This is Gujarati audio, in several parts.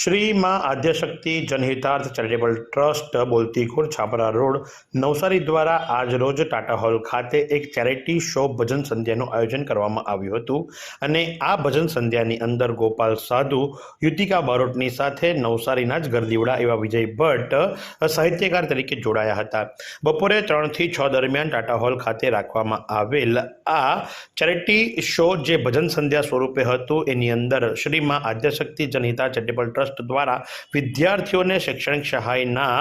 Shri Maa Adyashakti Janhitarth charitable trust Boltighor Chhapra road Navsari દ્વારા આજ રોજ ટાટા હોલ ખાતે એક ચેરિટી શો ભજન સંધ્યાનું આયોજન કરવામાં આવ્યું હતું. અને આ ભજન સંધ્યાની અંદર ગોપાલ સાધુ, યુતિકા બારોટની સાથે નવસારીના જ ગરદીવડા એવા વિજય ભટ્ટ, સાહિત્યકાર તરીકે જોડાયા હતા. બપોરે ત્રણથી છ દરમિયાન ટાટા હોલ ખાતે રાખવામાં આવેલ આ ચેરિટી શો જે ભજન સંધ્યા સ્વરૂપે હતું, એની અંદર શ્રીમાં આદ્યશક્તિ જનહિતા ચેરિટેબલ ટ્રસ્ટ દ્વારા વિદ્યાર્થીઓને શૈક્ષણિક સહાયના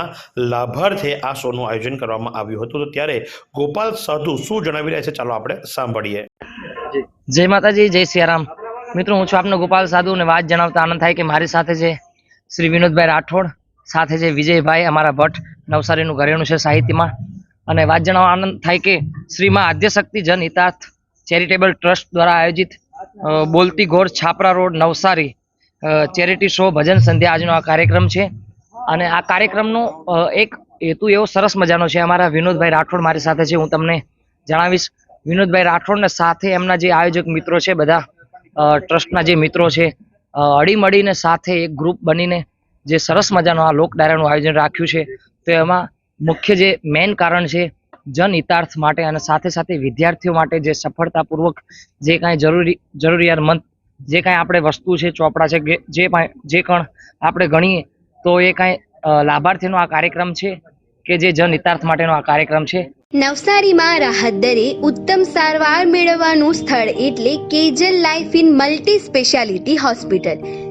લાભાર્થે આ શોનું આયોજન કરવામાં આવ્યું હતું. તો ત્યારે ગોપાલ સાધુ શું જણાવી રહ્યા છે? ચાલો આપણે સાંભળીએ. જય માતાજી, જય સિયારામ. મિત્રો, હું છું આપનો ગોપાલ સાધુ અને વાત જણાવતા આનંદ થાય કે મારી સાથે છે શ્રી વિનોદભાઈ રાઠોડ, સાથે છે વિજયભાઈ, અમારા ભટ્ટ, નવસારીનું ઘરેણું છે સાહિત્યમાં. અને વાત જણાવવા આનંદ થાય કે શ્રીમાં આદ્યશક્તિ જન હિતાર્થ ચેરિટેબલ ટ્રસ્ટ દ્વારા આયોજિત Bolti Ghor Chhapra road, Navsari charity show ભજન સંધ્યા આજનો આ કાર્યક્રમ છે. અને આ કાર્યક્રમનો એક હેતુ એવો સરસ મજાનો છે. અમારા વિનોદભાઈ રાઠોડ મારી સાથે છે. હું તમને જણાવીશ. વિનોદભાઈ રાઠોડને સાથે એમના જે આયોજક મિત્રો છે બધા ટ્રસ્ટના જે મિત્રો છે અ, હળીમળીને સાથે એક ગ્રુપ બનીને જે સરસ મજાનો આ લોક ડાયરાનું આયોજન રાખ્યું છે. તો એમાં મુખ્ય જે મેઇન કારણ છે જન હિતાર્થ માટે અને સાથે સાથે વિદ્યાર્થીઓ માટે જે સફળતાપૂર્વક જે કાંઈ જરૂરી જરૂરિયાતમંદ જે કાંઈ આપણે વસ્તુ છે, ચોપડા છે જે જે કણ આપણે ગણીએ, તો એ કાંઈ લાભાર્થીનો આ કાર્યક્રમ છે કે જે જન હિતાર્થ માટેનો આ કાર્યક્રમ છે? નવસારીમાં રાહત દરે ઉત્તમ સારવાર મેળવવાનું સ્થળ એટલે Kejal life in multi speciality hospital.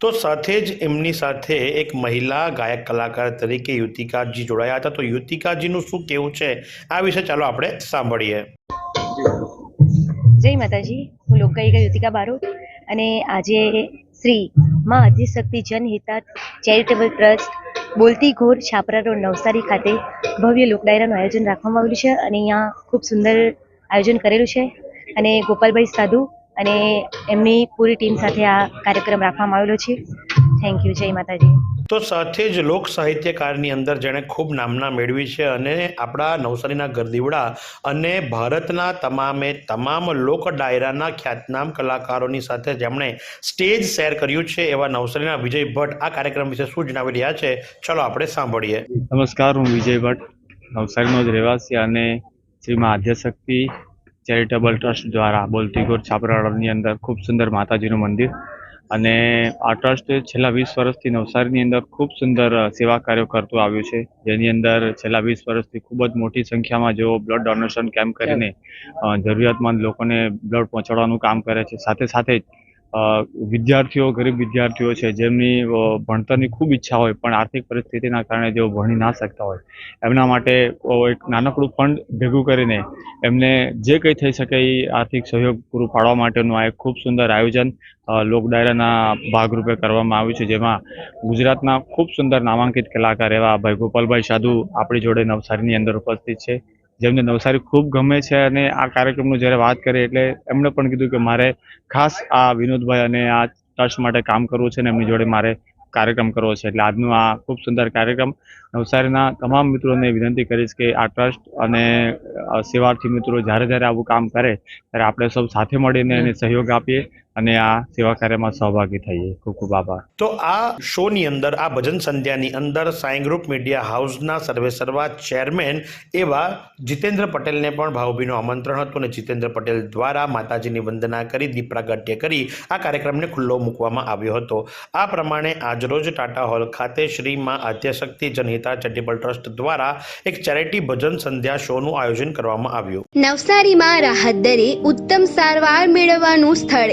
તો સાથે જ એમની સાથે એક મહિલા ગાયક કલાકાર તરીકે યુતિકાજી જોડાયા હતા. તો યુતિકાજીનું શું કેવું છે? આ વિશે ચાલો આપણે સાંભળીએ. જય માતાજી. હું લોકગાયિકા યુતિકા બારોટ અને આજે શ્રી માં અધિશક્તિ જનહિતા ચેરિટેબલ ટ્રસ્ટ બોલતી ઘોર છાપરા રોડ નવસારી ખાતે ભવ્ય લોકડાયરાનું આયોજન રાખવામાં આવ્યું છે અને અહીંયા ખૂબ સુંદર આયોજન કરેલું છે. અને ગોપાલભાઈ સાધુ અને એમની પૂરી ટીમ સાથે આ કાર્યક્રમ રાખવામાં આવેલો છે. થેન્ક યુ જય માતાજી. તો સાથે જ લોક સાહિત્યકારની અંદર જેણે ખૂબ નામના મેળવી છે અને આપણા નવસારીના ગરદીવડા અને ભારતના તમામે તમામ લોક ડાયરાના ખ્યાતનામ કલાકારોની સાથે જેમણે સ્ટેજ શેર કર્યું છે એવા નવસારીના વિજય ભટ્ટ આ કાર્યક્રમ વિશે શું જણાવી રહ્યા છે ચલો આપણે સાંભળીએ. નમસ્કાર હું વિજય ભટ્ટ નવસારીનો જ રહેવાસી અને શ્રીમાં આદ્યશક્તિ ચેરિટેબલ ટ્રસ્ટ દ્વારા બોલતીગોર છાપરાળાની અંદર ખૂબ સુંદર માતાજીનું મંદિર અને આ ટ્રસ્ટ છેલ્લા વીસ વર્ષથી નવસારીની અંદર ખૂબ સુંદર સેવા કાર્યો કરતું આવ્યું છે. જેની અંદર છેલ્લા વીસ વર્ષથી ખૂબ જ મોટી સંખ્યામાં જેઓ બ્લડ ડોનેશન કેમ્પ કરીને જરૂરિયાતમંદ લોકોને બ્લડ પહોંચાડવાનું કામ કરે છે. સાથે સાથે જ વિદ્યાર્થીઓ, ગરીબ વિદ્યાર્થીઓ છે, જેમની ભણતરની ખૂબ ઈચ્છા હોય, પણ આર્થિક પરિસ્થિતિના કારણે જેઓ ભણી ના શકતા હોય. એમના માટે એક નાનકડું ફંડ ભેગું કરીને એમને જે કંઈ થઈ શકે એ આર્થિક સહયોગ પૂરું પાડવા માટેનું આ એક ખૂબ સુંદર આયોજન લોક ડાયરાના ભાગરૂપે કરવામાં આવ્યું છે, જેમાં ગુજરાતના ખૂબ સુંદર નામાંકિત કલાકાર એવા ભાઈ ગોપાલભાઈ સાધુ આપણી જોડે નવસારીની અંદર ઉપસ્થિત છે. જેમને નવસારી ખૂબ ગમે છે અને આ કાર્યક્રમનું જ્યારે વાત કરી એટલે એમણે પણ કીધું કે મારે ખાસ આ વિનોદભાઈ અને આ ટ્રસ્ટ માટે કામ કરવું છે ને એમની જોડે મારે કાર્યક્રમ કરવો છે. એટલે આજનું આ ખૂબ સુંદર કાર્યક્રમ નવસારીના તમામ મિત્રોને વિનંતી કરીશ કે આ ટ્રસ્ટ અને સેવાર્થી મિત્રો જ્યારે જ્યારે આવું કામ કરે ત્યારે આપણે સૌ સાથે મળીને એને સહયોગ આપીએ. અને આ સેવા કાર્યમાં સહભાગી થઈએ. ખૂબ ખૂબ આભાર. તો આ શોની અંદર આ ભજન સંધ્યાની અંદર સાઈ ગ્રુપ મીડિયા હાઉસના સર્વે સર્વા ચેરમેન એવા જીતેન્દ્ર પટેલને પણ ભાવભીનું આમંત્રણ હતું અને જીતેન્દ્ર પટેલ દ્વારા માતાજીની વંદના કરી દીપ પ્રાગટ્ય કરી આ કાર્યક્રમને ખુલ્લો મૂકવામાં આવ્યો હતો. આ પ્રમાણે આજરોજ ટાટા હોલ ખાતે શ્રી માં આદ્યશક્તિ જનહિતા ચેરિટેબલ ટ્રસ્ટ દ્વારા એક ચેરિટી ભજન સંધ્યા શોનું આયોજન કરવામાં આવ્યું. નવસારીમાં રાહત દરે ઉત્તમ સારવાર મેળવવાનું સ્થળ